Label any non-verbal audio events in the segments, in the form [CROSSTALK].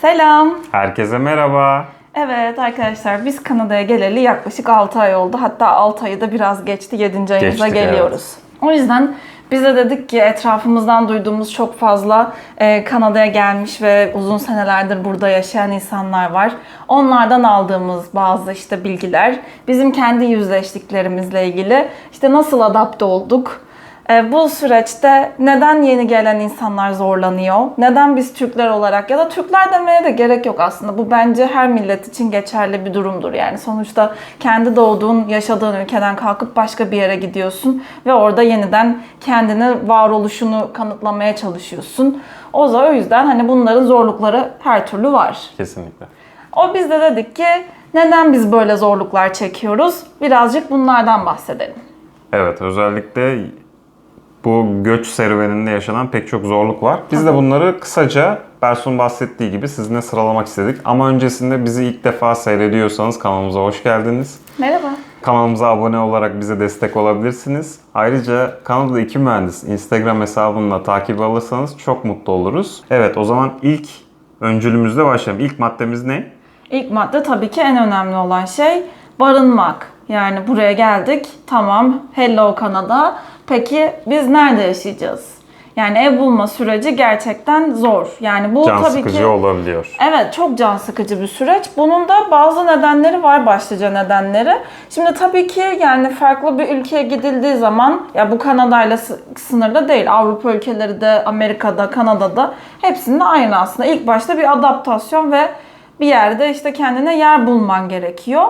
Selam. Herkese merhaba. Evet arkadaşlar biz Kanada'ya geleli yaklaşık 6 ay oldu. Hatta 6 ayı da biraz geçti. 7. ayımıza geliyoruz. O yüzden biz de dedik ki etrafımızdan duyduğumuz çok fazla e, Kanada'ya gelmiş ve uzun senelerdir burada yaşayan insanlar var. Onlardan aldığımız bazı işte bilgiler, bizim kendi yüzleştiklerimizle ilgili işte nasıl adapte olduk, bu süreçte neden yeni gelen insanlar zorlanıyor? Neden biz Türkler olarak ya da Türkler demeye de gerek yok aslında. Bu bence her millet için geçerli bir durumdur. Yani sonuçta kendi doğduğun, yaşadığın ülkeden kalkıp başka bir yere gidiyorsun ve orada yeniden kendini varoluşunu kanıtlamaya çalışıyorsun. O zaman o yüzden hani bunların zorlukları her türlü var. Kesinlikle. O biz de dedik ki neden biz böyle zorluklar çekiyoruz? Birazcık bunlardan bahsedelim. Evet özellikle bu göç serüveninde yaşanan pek çok zorluk var. Biz de bunları kısaca Bersun bahsettiği gibi sizinle sıralamak istedik. Ama öncesinde bizi ilk defa seyrediyorsanız kanalımıza hoş geldiniz. Merhaba. Kanalımıza abone olarak bize destek olabilirsiniz. Ayrıca kanalda iki mühendis Instagram hesabını takip alırsanız çok mutlu oluruz. Evet o zaman ilk öncülümüzle başlayalım. İlk maddemiz ne? İlk madde tabii ki en önemli olan şey barınmak. Yani buraya geldik. Tamam. Hello Kanada. Peki biz nerede yaşayacağız? Yani ev bulma süreci gerçekten zor. Yani bu Can tabii sıkıcı ki olabiliyor. Evet çok can sıkıcı bir süreç. Bunun da bazı nedenleri var başlıca nedenleri. Şimdi tabii ki yani farklı bir ülkeye gidildiği zaman ya bu Kanada'yla sı- sınırlı değil. Avrupa ülkeleri de Amerika'da, Kanada'da hepsinde aynı aslında. İlk başta bir adaptasyon ve bir yerde işte kendine yer bulman gerekiyor.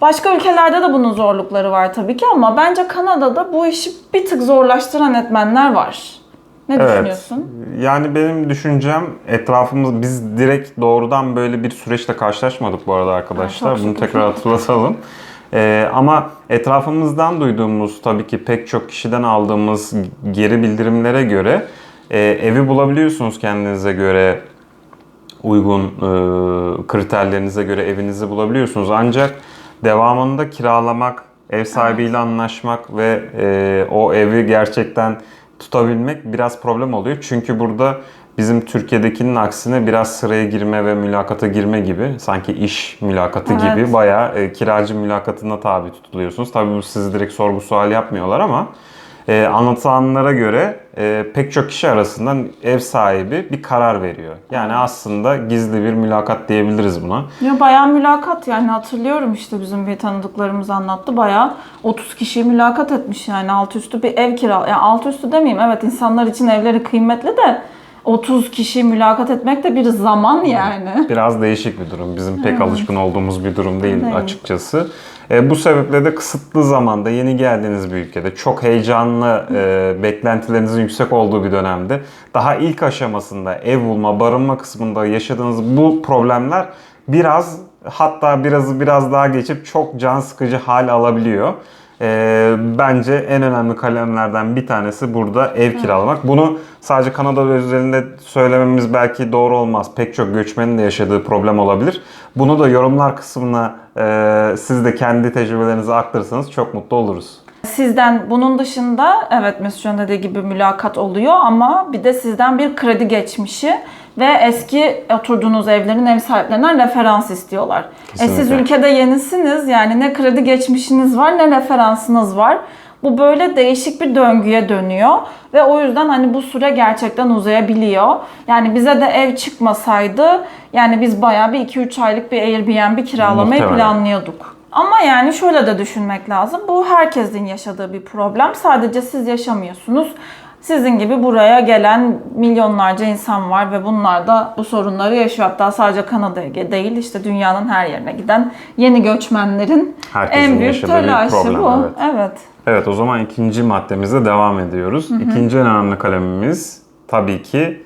Başka ülkelerde de bunun zorlukları var tabii ki ama bence Kanada'da bu işi bir tık zorlaştıran etmenler var. Ne düşünüyorsun? Yani benim düşüncem etrafımız biz direkt doğrudan böyle bir süreçle karşılaşmadık bu arada arkadaşlar. Ha, Bunu şükür. tekrar hatırlatalım. Ee, ama etrafımızdan duyduğumuz tabii ki pek çok kişiden aldığımız geri bildirimlere göre e, evi bulabiliyorsunuz kendinize göre uygun e, kriterlerinize göre evinizi bulabiliyorsunuz. Ancak devamında kiralamak, ev sahibiyle anlaşmak ve e, o evi gerçekten tutabilmek biraz problem oluyor. Çünkü burada bizim Türkiye'dekinin aksine biraz sıraya girme ve mülakata girme gibi sanki iş mülakatı Evet. gibi bayağı e, kiracı mülakatına tabi tutuluyorsunuz. Tabii bu sizi direkt sorgu sual yapmıyorlar ama e, anlatılanlara göre e, pek çok kişi arasından ev sahibi bir karar veriyor. Yani aslında gizli bir mülakat diyebiliriz buna. Ya bayağı mülakat yani hatırlıyorum işte bizim bir tanıdıklarımız anlattı. Bayağı 30 kişiyi mülakat etmiş yani alt üstü bir ev kira. Yani alt üstü demeyeyim evet insanlar için evleri kıymetli de 30 kişi mülakat etmek de bir zaman yani. [LAUGHS] Biraz değişik bir durum. Bizim pek alışkın olduğumuz bir durum değil Değil. açıkçası. E, bu sebeple de kısıtlı zamanda yeni geldiğiniz bir ülkede çok heyecanlı e, beklentilerinizin yüksek olduğu bir dönemde daha ilk aşamasında ev bulma, barınma kısmında yaşadığınız bu problemler biraz hatta biraz biraz daha geçip çok can sıkıcı hal alabiliyor. E, bence en önemli kalemlerden bir tanesi burada ev kiralamak. Bunu sadece Kanada özelinde söylememiz belki doğru olmaz. Pek çok göçmenin de yaşadığı problem olabilir. Bunu da yorumlar kısmına e, siz de kendi tecrübelerinizi aktarırsanız çok mutlu oluruz. Sizden bunun dışında evet Mesut'un dediği gibi mülakat oluyor ama bir de sizden bir kredi geçmişi ve eski oturduğunuz evlerin ev sahiplerinden referans istiyorlar. E siz ülkede yenisiniz yani ne kredi geçmişiniz var ne referansınız var. Bu böyle değişik bir döngüye dönüyor ve o yüzden hani bu süre gerçekten uzayabiliyor. Yani bize de ev çıkmasaydı yani biz bayağı bir 2-3 aylık bir Airbnb kiralamayı Muhtemelen. planlıyorduk. Ama yani şöyle de düşünmek lazım. Bu herkesin yaşadığı bir problem. Sadece siz yaşamıyorsunuz. Sizin gibi buraya gelen milyonlarca insan var ve bunlar da bu sorunları yaşıyor. Hatta sadece Kanada'ya değil işte dünyanın her yerine giden yeni göçmenlerin Herkesin en büyük telaşı problem, bu. evet. evet. Evet o zaman ikinci maddemize devam ediyoruz. İkinci en önemli kalemimiz tabii ki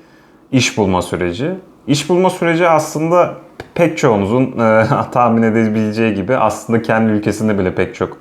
iş bulma süreci. İş bulma süreci aslında pek çoğunuzun e, [LAUGHS] tahmin edebileceği gibi aslında kendi ülkesinde bile pek çok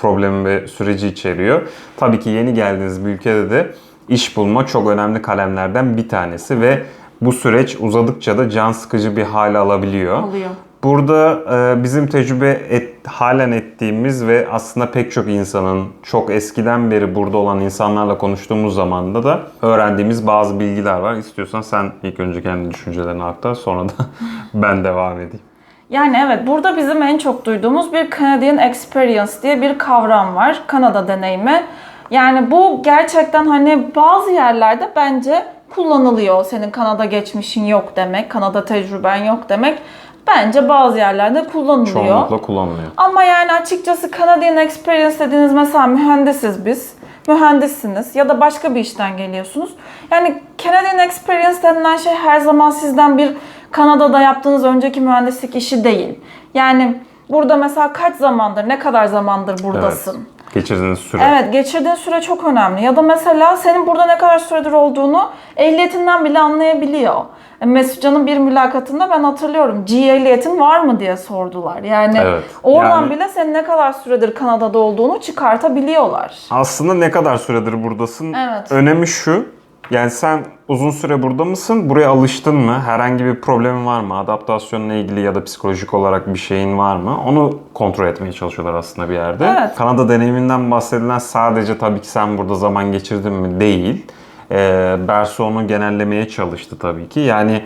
problemi ve süreci içeriyor. Tabii ki yeni geldiğiniz bir ülkede de iş bulma çok önemli kalemlerden bir tanesi ve bu süreç uzadıkça da can sıkıcı bir hale alabiliyor. Oluyor. Burada e, bizim tecrübe et, halen ettiğimiz ve aslında pek çok insanın çok eskiden beri burada olan insanlarla konuştuğumuz zamanda da öğrendiğimiz bazı bilgiler var. İstiyorsan sen ilk önce kendi düşüncelerini aktar sonra da [LAUGHS] ben devam edeyim. Yani evet burada bizim en çok duyduğumuz bir Canadian Experience diye bir kavram var. Kanada deneyimi. Yani bu gerçekten hani bazı yerlerde bence kullanılıyor. Senin Kanada geçmişin yok demek, Kanada tecrüben yok demek. Bence bazı yerlerde kullanılıyor. Çoğunlukla kullanılıyor. Ama yani açıkçası Canadian Experience dediğiniz mesela mühendisiz biz. Mühendissiniz ya da başka bir işten geliyorsunuz. Yani Canadian Experience denilen şey her zaman sizden bir Kanada'da yaptığınız önceki mühendislik işi değil. Yani burada mesela kaç zamandır, ne kadar zamandır buradasın? Evet. Geçirdiğiniz süre. Evet, geçirdiğin süre çok önemli. Ya da mesela senin burada ne kadar süredir olduğunu ehliyetinden bile anlayabiliyor. E, Mesutcan'ın bir mülakatında ben hatırlıyorum. G ehliyetin var mı diye sordular. Yani Evet, oradan yani- bile senin ne kadar süredir Kanada'da olduğunu çıkartabiliyorlar. Aslında ne kadar süredir buradasın? Evet. Önemi şu. Yani sen uzun süre burada mısın? Buraya alıştın mı? Herhangi bir problemin var mı? Adaptasyonla ilgili ya da psikolojik olarak bir şeyin var mı? Onu kontrol etmeye çalışıyorlar aslında bir yerde. Evet. Kanada deneyiminden bahsedilen sadece tabii ki sen burada zaman geçirdin mi? Değil. Ee, Bersu onu genellemeye çalıştı tabii ki. Yani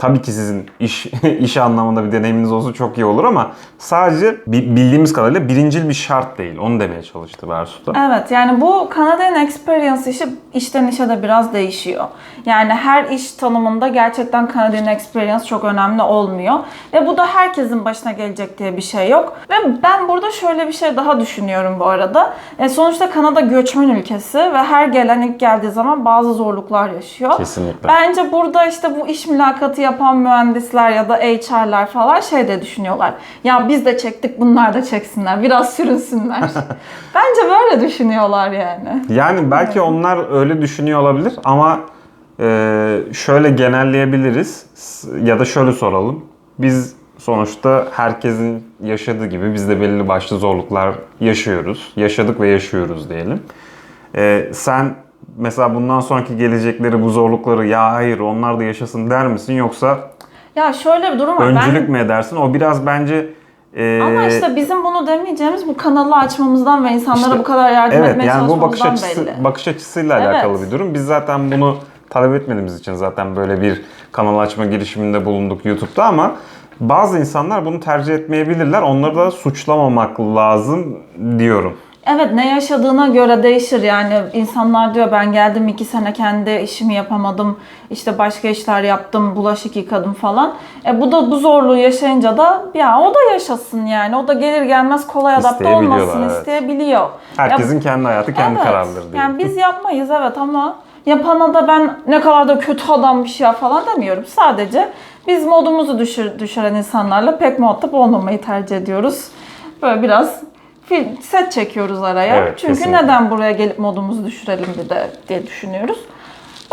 tabii ki sizin iş [LAUGHS] iş anlamında bir deneyiminiz olsa çok iyi olur ama sadece bi- bildiğimiz kadarıyla birincil bir şart değil. Onu demeye çalıştı Bersu da. Evet yani bu Canadian Experience işi işten işe de biraz değişiyor. Yani her iş tanımında gerçekten Canadian Experience çok önemli olmuyor. Ve bu da herkesin başına gelecek diye bir şey yok. Ve ben burada şöyle bir şey daha düşünüyorum bu arada. E, sonuçta Kanada göçmen ülkesi ve her gelen ilk geldiği zaman bazı zorluklar yaşıyor. Kesinlikle. Bence burada işte bu iş mülakatı yapan mühendisler ya da HR'lar falan şey de düşünüyorlar. Ya biz de çektik bunlar da çeksinler. Biraz sürünsünler. [LAUGHS] Bence böyle düşünüyorlar yani. Yani belki onlar öyle düşünüyor olabilir ama e, şöyle genelleyebiliriz ya da şöyle soralım. Biz sonuçta herkesin yaşadığı gibi biz de belli başlı zorluklar yaşıyoruz. Yaşadık ve yaşıyoruz diyelim. E, sen mesela bundan sonraki gelecekleri bu zorlukları ya hayır onlar da yaşasın der misin yoksa Ya şöyle bir durum var. öncülük ben... mü edersin? O biraz bence e, Ama işte bizim bunu demeyeceğimiz bu kanalı açmamızdan ve insanlara İşte, bu kadar yardım Evet etmeye yani bu bakış çalışmamızdan açısı belli. bakış açısıyla Evet. alakalı bir durum. Biz zaten bunu talep etmediğimiz için zaten böyle bir kanal açma girişiminde bulunduk YouTube'da ama bazı insanlar bunu tercih etmeyebilirler. Onları da suçlamamak lazım diyorum. Evet ne yaşadığına göre değişir yani insanlar diyor ben geldim iki sene kendi işimi yapamadım işte başka işler yaptım bulaşık yıkadım falan. E bu da bu zorluğu yaşayınca da ya o da yaşasın yani o da gelir gelmez kolay adapte İsteyebiliyorlar, olmasın evet. isteyebiliyor. Herkesin Ya- kendi hayatı kendi Evet. kararları diye. Yani biz yapmayız evet ama yapana da ben ne kadar da kötü adammış ya falan demiyorum. Sadece biz modumuzu düşür, düşüren insanlarla pek muhatap olmamayı tercih ediyoruz. Böyle biraz set çekiyoruz araya. Evet, Çünkü kesinlikle. neden buraya gelip modumuzu düşürelim bir de diye düşünüyoruz.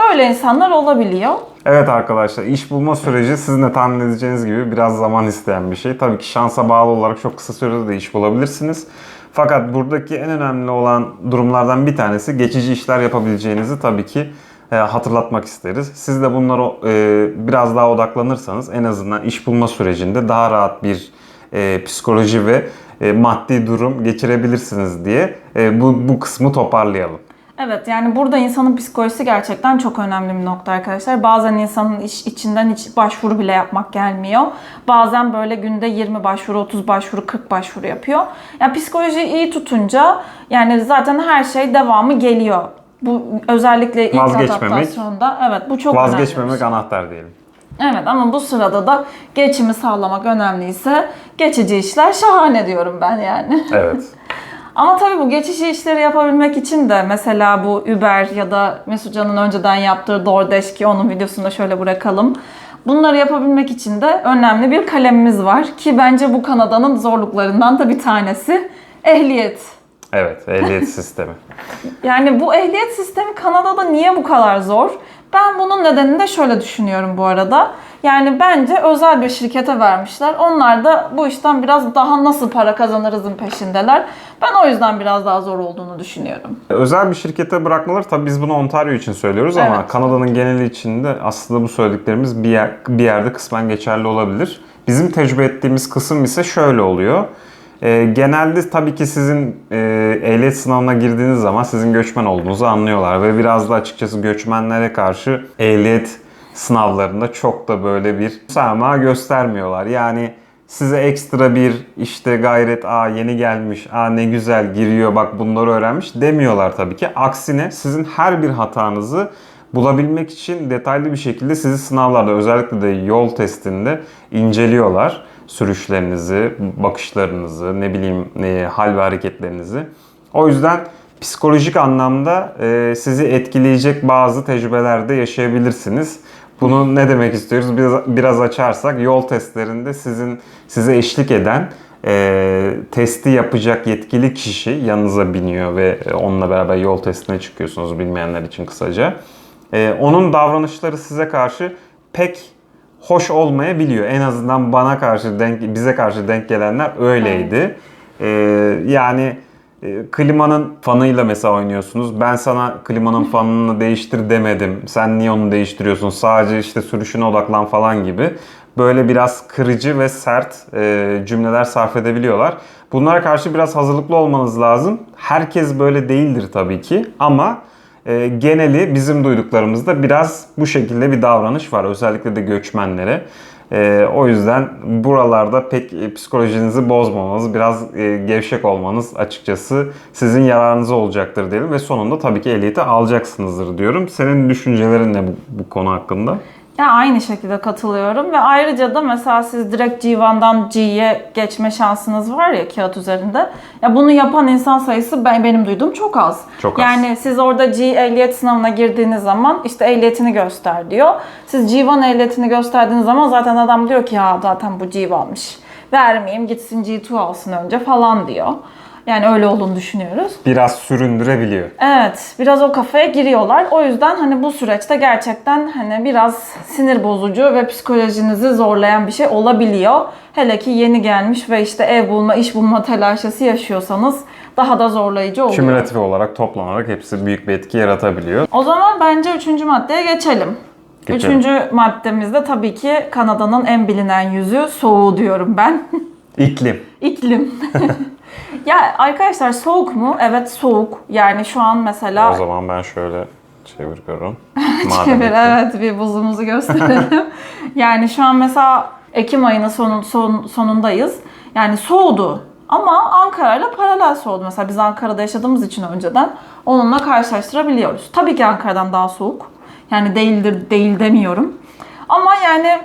Böyle insanlar olabiliyor. Evet arkadaşlar iş bulma süreci sizin de tahmin edeceğiniz gibi biraz zaman isteyen bir şey. Tabii ki şansa bağlı olarak çok kısa sürede de iş bulabilirsiniz. Fakat buradaki en önemli olan durumlardan bir tanesi geçici işler yapabileceğinizi tabii ki e, hatırlatmak isteriz. Siz de bunlara e, biraz daha odaklanırsanız en azından iş bulma sürecinde daha rahat bir e, psikoloji ve e, maddi durum geçirebilirsiniz diye e, bu, bu kısmı toparlayalım. Evet yani burada insanın psikolojisi gerçekten çok önemli bir nokta arkadaşlar. Bazen insanın iş içinden hiç başvuru bile yapmak gelmiyor. Bazen böyle günde 20 başvuru, 30 başvuru, 40 başvuru yapıyor. Yani psikolojiyi iyi tutunca yani zaten her şey devamı geliyor. Bu özellikle ilk Vazgeçmemek. adaptasyonda evet bu çok önemli. bir Vazgeçmemek şey. anahtar diyelim. Evet ama bu sırada da geçimi sağlamak önemliyse geçici işler şahane diyorum ben yani. Evet. [LAUGHS] Ama tabii bu geçici işleri yapabilmek için de mesela bu Uber ya da Mesutcan'ın önceden yaptığı DoorDash ki onun videosunu da şöyle bırakalım. Bunları yapabilmek için de önemli bir kalemimiz var ki bence bu Kanada'nın zorluklarından da bir tanesi ehliyet. Evet, ehliyet [LAUGHS] sistemi. Yani bu ehliyet sistemi Kanada'da niye bu kadar zor? Ben bunun nedenini de şöyle düşünüyorum bu arada. Yani bence özel bir şirkete vermişler. Onlar da bu işten biraz daha nasıl para kazanırızın peşindeler. Ben o yüzden biraz daha zor olduğunu düşünüyorum. Özel bir şirkete bırakmaları tabii biz bunu Ontario için söylüyoruz ama Evet. Kanada'nın geneli içinde aslında bu söylediklerimiz bir, yer, bir yerde kısmen geçerli olabilir. Bizim tecrübe ettiğimiz kısım ise şöyle oluyor. Ee, genelde tabii ki sizin e, ehliyet sınavına girdiğiniz zaman sizin göçmen olduğunuzu anlıyorlar ve biraz da açıkçası göçmenlere karşı ehliyet sınavlarında çok da böyle bir müsamaha göstermiyorlar. Yani size ekstra bir işte gayret aa yeni gelmiş aa ne güzel giriyor bak bunları öğrenmiş demiyorlar tabii ki. Aksine sizin her bir hatanızı bulabilmek için detaylı bir şekilde sizi sınavlarda özellikle de yol testinde inceliyorlar. Sürüşlerinizi, bakışlarınızı, ne bileyim e, hal ve hareketlerinizi. O yüzden psikolojik anlamda e, sizi etkileyecek bazı tecrübeler de yaşayabilirsiniz. Bunu ne demek istiyoruz? Biraz, biraz açarsak yol testlerinde sizin size eşlik eden e, testi yapacak yetkili kişi yanınıza biniyor ve e, onunla beraber yol testine çıkıyorsunuz bilmeyenler için kısaca. E, onun davranışları size karşı pek hoş olmayabiliyor. En azından bana karşı denk, bize karşı denk gelenler öyleydi. E, yani e, klimanın fanıyla mesela oynuyorsunuz. Ben sana klimanın [LAUGHS] fanını değiştir demedim. Sen niye onu değiştiriyorsun? Sadece işte sürüşüne odaklan falan gibi. Böyle biraz kırıcı ve sert e, cümleler sarf edebiliyorlar. Bunlara karşı biraz hazırlıklı olmanız lazım. Herkes böyle değildir tabii ki ama e, geneli bizim duyduklarımızda biraz bu şekilde bir davranış var. Özellikle de göçmenlere. E, o yüzden buralarda pek e, psikolojinizi bozmamanız, biraz e, gevşek olmanız açıkçası sizin yararınıza olacaktır diyelim. Ve sonunda tabii ki ehliyeti alacaksınızdır diyorum. Senin düşüncelerin ne bu, bu konu hakkında? Ya aynı şekilde katılıyorum ve ayrıca da mesela siz direkt G1'dan G'ye geçme şansınız var ya kağıt üzerinde. Ya bunu yapan insan sayısı ben benim duyduğum çok az. Çok az. Yani siz orada G ehliyet sınavına girdiğiniz zaman işte ehliyetini göster diyor. Siz G1 ehliyetini gösterdiğiniz zaman zaten adam diyor ki ya zaten bu G1'mış. Vermeyeyim gitsin G2 alsın önce falan diyor. Yani öyle olduğunu düşünüyoruz. Biraz süründürebiliyor. Evet, biraz o kafaya giriyorlar. O yüzden hani bu süreçte gerçekten hani biraz sinir bozucu ve psikolojinizi zorlayan bir şey olabiliyor. Hele ki yeni gelmiş ve işte ev bulma, iş bulma telaşesi yaşıyorsanız daha da zorlayıcı oluyor. Kümülatif olarak toplanarak hepsi büyük bir etki yaratabiliyor. O zaman bence üçüncü maddeye geçelim. Geçelim. Üçüncü maddemizde tabii ki Kanada'nın en bilinen yüzü soğuğu diyorum ben. İklim. İklim. [LAUGHS] ya arkadaşlar soğuk mu? Evet soğuk. Yani şu an mesela O zaman ben şöyle çeviriyorum. [LAUGHS] Çevir evet bir buzumuzu gösterelim. [LAUGHS] yani şu an mesela Ekim ayının sonun, son, sonundayız. Yani soğudu. Ama Ankara ile paralel soğudu. Mesela biz Ankara'da yaşadığımız için önceden onunla karşılaştırabiliyoruz. Tabii ki Ankara'dan daha soğuk. Yani değildir değil demiyorum. Ama yani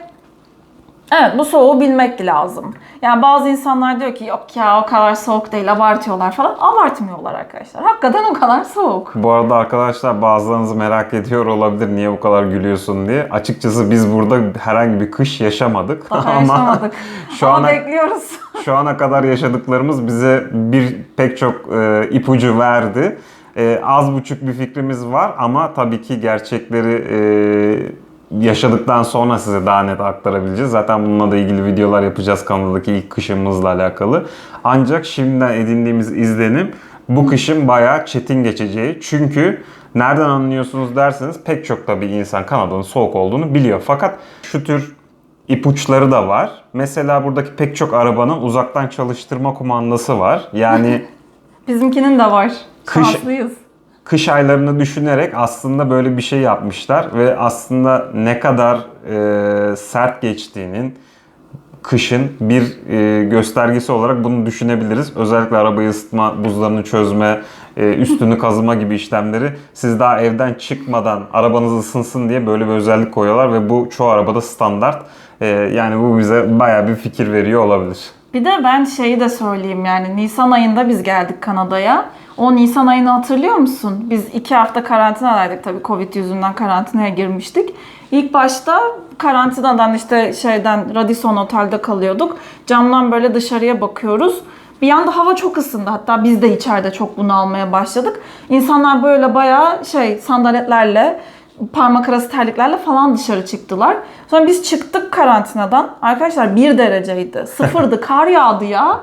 Evet bu soğuğu bilmek lazım. Yani bazı insanlar diyor ki yok ya o kadar soğuk değil abartıyorlar falan. Abartmıyorlar arkadaşlar. Hakikaten o kadar soğuk. Bu arada arkadaşlar bazılarınız merak ediyor olabilir niye bu kadar gülüyorsun diye. Açıkçası biz burada herhangi bir kış yaşamadık. Daha yaşamadık. [LAUGHS] şu Ama ana bekliyoruz. şu ana kadar yaşadıklarımız bize bir pek çok e, ipucu verdi. E, az buçuk bir fikrimiz var ama tabii ki gerçekleri e, yaşadıktan sonra size daha net aktarabileceğiz. Zaten bununla da ilgili videolar yapacağız kanaldaki ilk kışımızla alakalı. Ancak şimdiden edindiğimiz izlenim bu kışın bayağı çetin geçeceği. Çünkü nereden anlıyorsunuz derseniz pek çok tabii insan Kanada'nın soğuk olduğunu biliyor. Fakat şu tür ipuçları da var. Mesela buradaki pek çok arabanın uzaktan çalıştırma kumandası var. Yani [LAUGHS] Bizimkinin de var. Kış- Şanslıyız. Kış aylarını düşünerek aslında böyle bir şey yapmışlar ve aslında ne kadar e, sert geçtiğinin kışın bir e, göstergesi olarak bunu düşünebiliriz. Özellikle arabayı ısıtma, buzlarını çözme, e, üstünü kazıma gibi işlemleri siz daha evden çıkmadan arabanız ısınsın diye böyle bir özellik koyuyorlar ve bu çoğu arabada standart. E, yani bu bize bayağı bir fikir veriyor olabilir. Bir de ben şeyi de söyleyeyim yani Nisan ayında biz geldik Kanada'ya. O Nisan ayını hatırlıyor musun? Biz iki hafta karantinadaydık tabii Covid yüzünden karantinaya girmiştik. İlk başta karantinadan işte şeyden Radisson Otel'de kalıyorduk. Camdan böyle dışarıya bakıyoruz. Bir anda hava çok ısındı. Hatta biz de içeride çok bunu almaya başladık. İnsanlar böyle bayağı şey sandaletlerle parmak arası terliklerle falan dışarı çıktılar. Sonra biz çıktık karantinadan. Arkadaşlar bir dereceydi. Sıfırdı. [LAUGHS] Kar yağdı ya.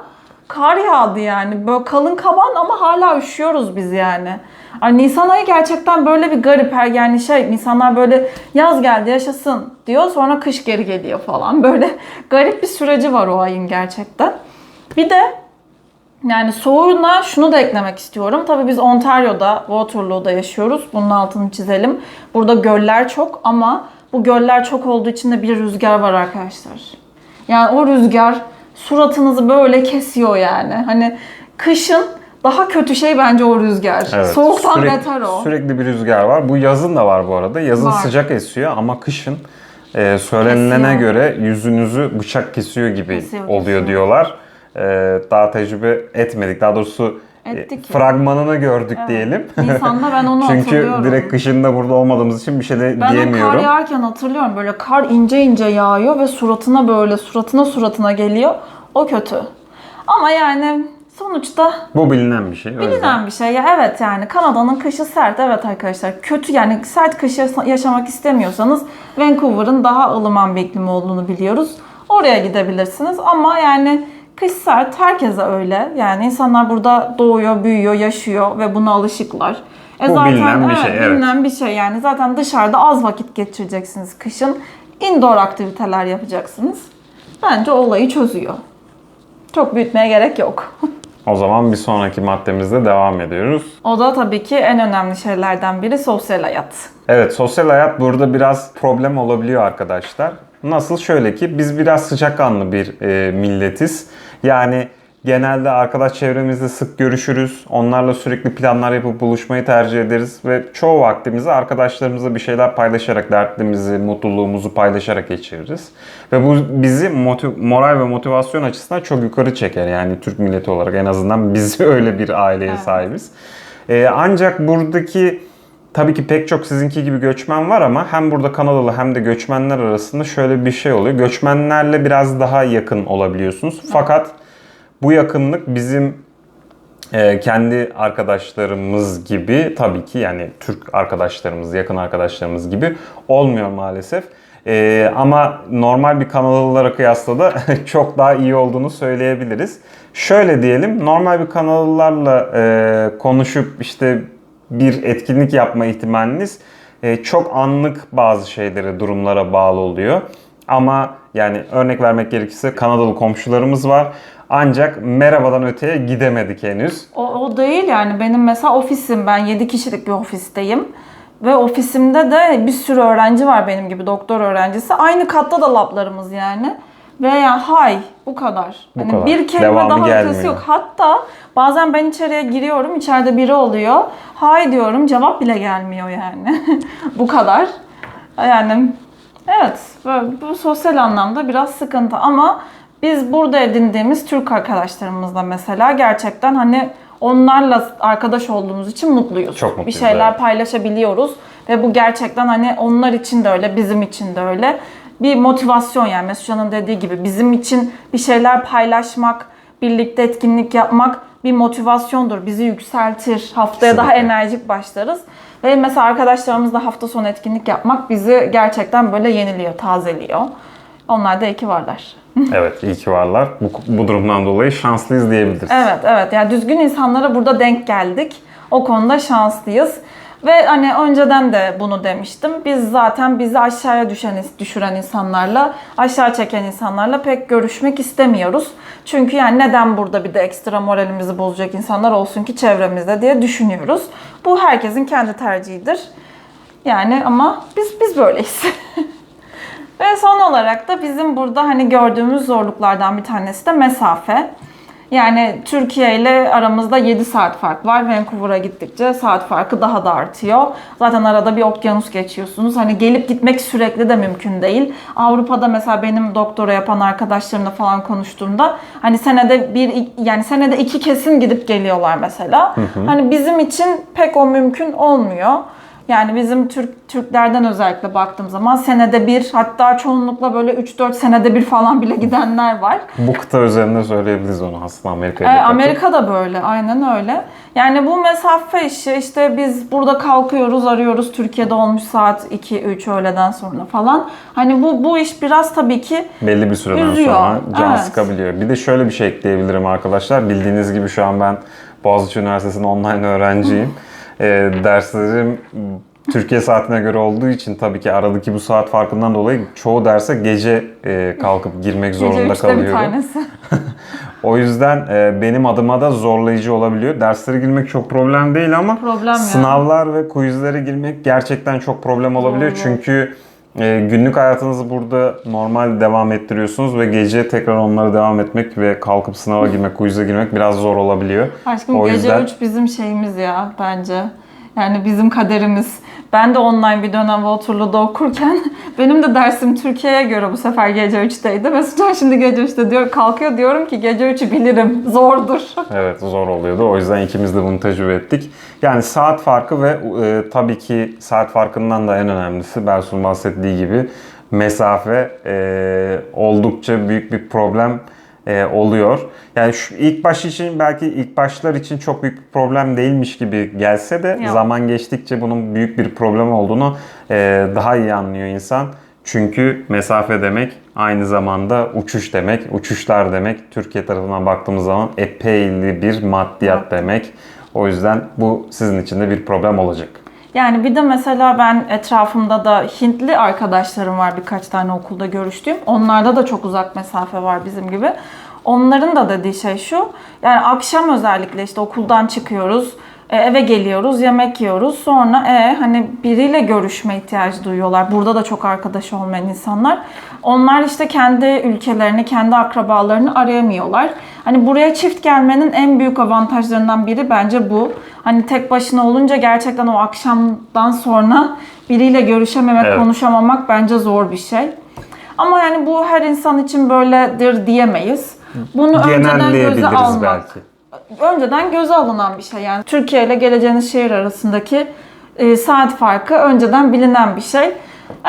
Kar yağdı yani. Böyle kalın kaban ama hala üşüyoruz biz yani. Ay Nisan ayı gerçekten böyle bir garip. Her yani şey insanlar böyle yaz geldi yaşasın diyor. Sonra kış geri geliyor falan. [LAUGHS] Böyle garip bir süreci var o ayın gerçekten. Bir de yani soğuğuna şunu da eklemek istiyorum. Tabii biz Ontario'da, Waterloo'da yaşıyoruz. Bunun altını çizelim. Burada göller çok ama bu göller çok olduğu için de bir rüzgar var arkadaşlar. Yani o rüzgar suratınızı böyle kesiyor yani. Hani kışın daha kötü şey bence o rüzgar. Evet, Soğuktan sürekli, beter o. Sürekli bir rüzgar var. Bu yazın da var bu arada. Yazın Var. sıcak esiyor ama kışın e, söylenilene Kesiyor. göre yüzünüzü bıçak kesiyor gibi Kesiyor, oluyor kesiyor. diyorlar. E, daha tecrübe etmedik. Daha doğrusu e, Ettik. fragmanını gördük diyelim. Nisan'da ben onu [LAUGHS] Çünkü hatırlıyorum. direkt kışında burada olmadığımız için bir şey de Ben o kar diyemiyorum. yağarken hatırlıyorum böyle kar ince ince yağıyor ve suratına böyle suratına suratına geliyor. O kötü. Ama yani sonuçta Bu bilinen bir şey. bilinen bir şey. Ya evet yani Kanada'nın kışı sert. Evet arkadaşlar kötü yani sert kış yasa- yaşamak istemiyorsanız Vancouver'ın daha ılıman bir iklim olduğunu biliyoruz. Oraya gidebilirsiniz ama yani kış sert. Herkese öyle. Yani insanlar burada doğuyor, büyüyor, yaşıyor ve buna alışıklar. E Bu bilinen bir şey, evet. Bilinen bir şey yani. Zaten dışarıda az vakit geçireceksiniz kışın. Indoor aktiviteler yapacaksınız. Bence olayı çözüyor. Çok büyütmeye gerek yok. [LAUGHS] O zaman bir sonraki maddemizde devam ediyoruz. O da tabii ki en önemli şeylerden biri sosyal hayat. Evet sosyal hayat burada biraz problem olabiliyor arkadaşlar. Nasıl? Şöyle ki biz biraz sıcakkanlı bir e, milletiz. Yani genelde arkadaş çevremizde sık görüşürüz. Onlarla sürekli planlar yapıp buluşmayı tercih ederiz. Ve çoğu vaktimizi arkadaşlarımızla bir şeyler paylaşarak, dertlerimizi, mutluluğumuzu paylaşarak geçiririz. Ve bu bizi moral ve motivasyon açısından çok yukarı çeker. Yani Türk milleti olarak en azından biz [LAUGHS] öyle bir aileye Evet. sahibiz. E, ancak buradaki Tabii ki pek çok sizinki gibi göçmen var ama hem burada Kanadalı hem de göçmenler arasında şöyle bir şey oluyor. Göçmenlerle biraz daha yakın olabiliyorsunuz. Fakat bu yakınlık bizim e, kendi arkadaşlarımız gibi tabii ki yani Türk arkadaşlarımız, yakın arkadaşlarımız gibi olmuyor maalesef. E, ama normal bir Kanadalılara kıyasla da [LAUGHS] çok daha iyi olduğunu söyleyebiliriz. Şöyle diyelim, normal bir Kanadalılarla e, konuşup işte bir etkinlik yapma ihtimaliniz e, çok anlık bazı şeylere, durumlara bağlı oluyor. Ama yani örnek vermek gerekirse Kanadalı komşularımız var. Ancak merhabadan öteye gidemedik henüz. O, o değil yani benim mesela ofisim ben 7 kişilik bir ofisteyim. Ve ofisimde de bir sürü öğrenci var benim gibi doktor öğrencisi. Aynı katta da lablarımız yani. Ve yani hay bu kadar. Bu Hani kadar. Bir kelime Devamı daha gelmiyor. ötesi yok. Hatta bazen ben içeriye giriyorum içeride biri oluyor. Hay diyorum cevap bile gelmiyor yani. [LAUGHS] bu kadar. Yani evet bu sosyal anlamda biraz sıkıntı ama biz burada edindiğimiz Türk arkadaşlarımızla mesela gerçekten hani onlarla arkadaş olduğumuz için mutluyuz. Çok Bir mutluyuz, şeyler evet. paylaşabiliyoruz ve bu gerçekten hani onlar için de öyle, bizim için de öyle. Bir motivasyon yani Mesutcan'ın dediği gibi bizim için bir şeyler paylaşmak, birlikte etkinlik yapmak bir motivasyondur. Bizi yükseltir. Haftaya daha enerjik başlarız. Ve mesela arkadaşlarımızla hafta sonu etkinlik yapmak bizi gerçekten böyle yeniliyor, tazeliyor. Onlar da iyi ki varlar. [LAUGHS] Evet iyi ki varlar. Bu, bu durumdan dolayı şanslıyız diyebiliriz. Evet evet yani düzgün insanlara burada denk geldik. O konuda şanslıyız. Ve hani önceden de bunu demiştim. Biz zaten bizi aşağıya düşen, düşüren insanlarla, aşağı çeken insanlarla pek görüşmek istemiyoruz. Çünkü yani neden burada bir de ekstra moralimizi bozacak insanlar olsun ki çevremizde diye düşünüyoruz. Bu herkesin kendi tercihidir. Yani ama biz biz böyleyiz. [LAUGHS] Ve son olarak da bizim burada hani gördüğümüz zorluklardan bir tanesi de mesafe. Yani Türkiye ile aramızda 7 saat fark var. Vancouver'a gittikçe saat farkı daha da artıyor. Zaten arada bir okyanus geçiyorsunuz. Hani gelip gitmek sürekli de mümkün değil. Avrupa'da mesela benim doktora yapan arkadaşlarımla falan konuştuğumda hani senede bir yani senede iki kesin gidip geliyorlar mesela. Hani bizim için pek o mümkün olmuyor. Yani bizim Türk Türklerden özellikle baktığım zaman senede bir hatta çoğunlukla böyle 3-4 senede bir falan bile gidenler var. Bu kıta üzerinde söyleyebiliriz onu aslında Amerika'ya. Ee, dikkat et. Amerika da böyle, aynen öyle. Yani bu mesafe işi işte biz burada kalkıyoruz, arıyoruz. Türkiye'de olmuş saat 2-3 öğleden sonra falan. Hani bu bu iş biraz tabii ki Belli bir süreden Üzüyor, sonra can evet. sıkabiliyor. Bir de şöyle bir şey ekleyebilirim arkadaşlar. Bildiğiniz gibi şu an ben Boğaziçi Üniversitesi'nin online öğrenciyim. Ee, derslerim Türkiye saatine göre olduğu için tabii ki aradaki bu saat farkından dolayı çoğu derse gece e, kalkıp girmek gece zorunda 3'te bir kalıyorum. tanesi. [LAUGHS] O yüzden e, benim adıma da zorlayıcı olabiliyor. Derslere girmek çok problem değil ama Problem sınavlar ve quizlere girmek gerçekten çok problem olabiliyor. Doğru. Çünkü e, günlük hayatınızı burada normal devam ettiriyorsunuz ve gece tekrar onlara devam etmek ve kalkıp sınava girmek, [LAUGHS] quiz'e girmek biraz zor olabiliyor. Aşkım O gece yüzden- 3 bizim şeyimiz ya bence. Yani bizim kaderimiz. Ben de online bir dönem Waterloo'da okurken [LAUGHS] benim de dersim Türkiye'ye göre bu sefer gece 3'teydi. Mesutcan şimdi gece 3'te diyor, kalkıyor diyorum ki gece 3'ü bilirim. Zordur. [LAUGHS] Evet zor oluyordu. O yüzden ikimiz de bunu tecrübe ettik. Yani saat farkı ve e, tabii ki saat farkından da en önemlisi Bersun bahsettiği gibi mesafe e, oldukça büyük bir problem e, oluyor. Yani şu ilk baş için belki ilk başlar için çok büyük bir problem değilmiş gibi gelse de Yok. zaman geçtikçe bunun büyük bir problem olduğunu e, daha iyi anlıyor insan. Çünkü mesafe demek aynı zamanda uçuş demek. Uçuşlar demek. Türkiye tarafından baktığımız zaman epeyli bir maddiyat demek. O yüzden bu sizin için de bir problem olacak. Yani bir de mesela ben etrafımda da Hintli arkadaşlarım var birkaç tane okulda görüştüğüm. Onlarda da çok uzak mesafe var bizim gibi. Onların da dediği şey şu. Yani akşam özellikle işte okuldan çıkıyoruz. E, Eve geliyoruz, yemek yiyoruz. Sonra e, hani biriyle görüşme ihtiyacı duyuyorlar. Burada da çok arkadaş olmayan insanlar. Onlar işte kendi ülkelerini, kendi akrabalarını arayamıyorlar. Hani buraya çift gelmenin en büyük avantajlarından biri bence bu. Hani tek başına olunca gerçekten o akşamdan sonra biriyle görüşememek, Evet. konuşamamak bence zor bir şey. Ama yani bu her insan için böyledir diyemeyiz. Bunu önceden göze almak belki. Önceden göze alınan bir şey. Yani Türkiye ile geleceğiniz şehir arasındaki e, saat farkı önceden bilinen bir şey.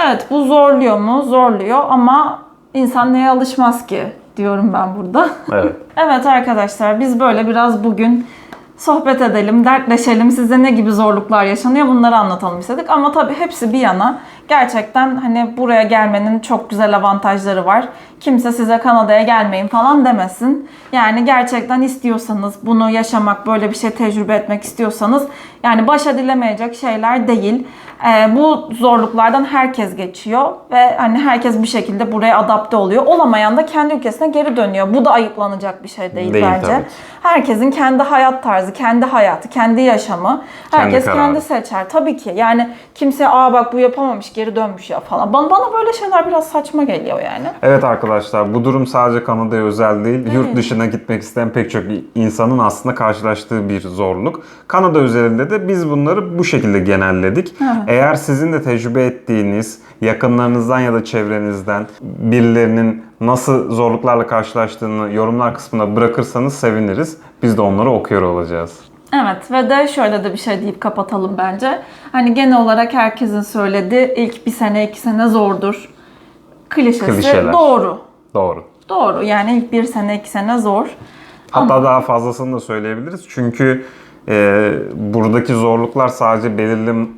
Evet bu zorluyor mu? Zorluyor ama insan neye alışmaz ki diyorum ben burada. Evet. [LAUGHS] evet arkadaşlar biz böyle biraz bugün sohbet edelim, dertleşelim. Size ne gibi zorluklar yaşanıyor bunları anlatalım istedik. Ama tabii hepsi bir yana gerçekten hani buraya gelmenin çok güzel avantajları var. Kimse size Kanada'ya gelmeyin falan demesin. Yani gerçekten istiyorsanız bunu yaşamak, böyle bir şey tecrübe etmek istiyorsanız yani baş edilemeyecek şeyler değil. Ee, bu zorluklardan herkes geçiyor ve hani herkes bir şekilde buraya adapte oluyor. Olamayan da kendi ülkesine geri dönüyor. Bu da ayıplanacak bir şey değil, Değil bence. tabii. Herkesin kendi hayat tarzı, kendi hayatı, kendi yaşamı. Herkes kararı. kendi seçer. Tabii ki. Yani kimse aa bak bu yapamamış geri dönmüş ya falan. Bana, bana böyle şeyler biraz saçma geliyor yani. Evet arkadaşlar bu durum sadece Kanada'ya özel değil. Yurt dışına gitmek isteyen pek çok insanın aslında karşılaştığı bir zorluk. Kanada üzerinde de biz bunları bu şekilde genelledik. Eğer sizin de tecrübe ettiğiniz yakınlarınızdan ya da çevrenizden birilerinin nasıl zorluklarla karşılaştığını yorumlar kısmına bırakırsanız seviniriz. Biz de onları okuyor olacağız. Evet ve de şöyle de bir şey deyip kapatalım bence. Hani genel olarak herkesin söylediği ilk bir sene iki sene zordur. Klişesi Klişeler. doğru. Doğru. Doğru yani ilk bir sene iki sene zor. Hatta daha fazlasını da söyleyebiliriz. Çünkü e, buradaki zorluklar sadece belirli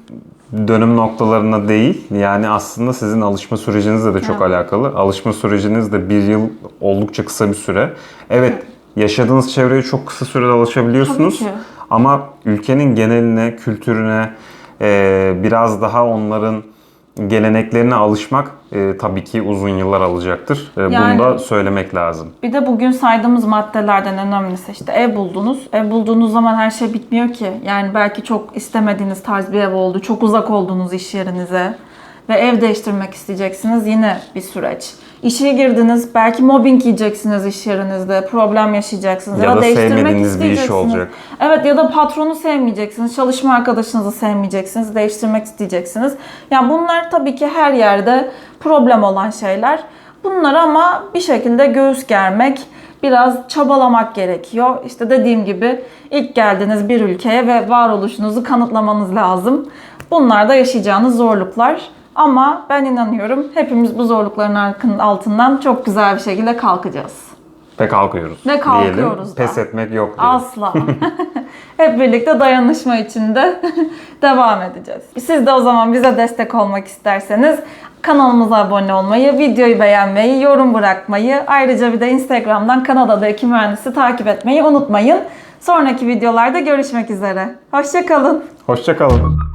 dönüm noktalarına değil. Yani aslında sizin alışma sürecinizle de çok Evet. alakalı. Alışma süreciniz de bir yıl oldukça kısa bir süre. Evet yaşadığınız çevreye çok kısa sürede alışabiliyorsunuz. Ama ülkenin geneline, kültürüne e, biraz daha onların geleneklerine alışmak e, tabii ki uzun yıllar alacaktır. E, Yani- Bunu da söylemek lazım. Bir de bugün saydığımız maddelerden önemlisi işte ev buldunuz. Ev bulduğunuz zaman her şey bitmiyor ki. Yani belki çok istemediğiniz tarz bir ev oldu. Çok uzak olduğunuz iş yerinize. Ve ev değiştirmek isteyeceksiniz. Yine bir süreç. İşe girdiniz. Belki mobbing yiyeceksiniz iş yerinizde. Problem yaşayacaksınız. Ya da değiştirmek sevmediğiniz bir iş isteyeceksiniz. olacak. Evet ya da patronu sevmeyeceksiniz. Çalışma arkadaşınızı sevmeyeceksiniz. Değiştirmek isteyeceksiniz. Yani bunlar tabii ki her yerde problem olan şeyler. Bunlar ama bir şekilde göğüs germek, biraz çabalamak gerekiyor. İşte dediğim gibi ilk geldiğiniz bir ülkeye ve varoluşunuzu kanıtlamanız lazım. Bunlar da yaşayacağınız zorluklar. Ama ben inanıyorum hepimiz bu zorlukların altından çok güzel bir şekilde kalkacağız. Ve kalkıyoruz. Ve kalkıyoruz diyelim. da. Pes etmek yok diyelim. Asla. [LAUGHS] [LAUGHS] Hep birlikte dayanışma içinde [LAUGHS] devam edeceğiz. Siz de o zaman bize destek olmak isterseniz kanalımıza abone olmayı, videoyu beğenmeyi, yorum bırakmayı, ayrıca bir de Instagram'dan Kanada'da Ekim Mühendisi takip etmeyi unutmayın. Sonraki videolarda görüşmek üzere. Hoşçakalın. Hoşçakalın.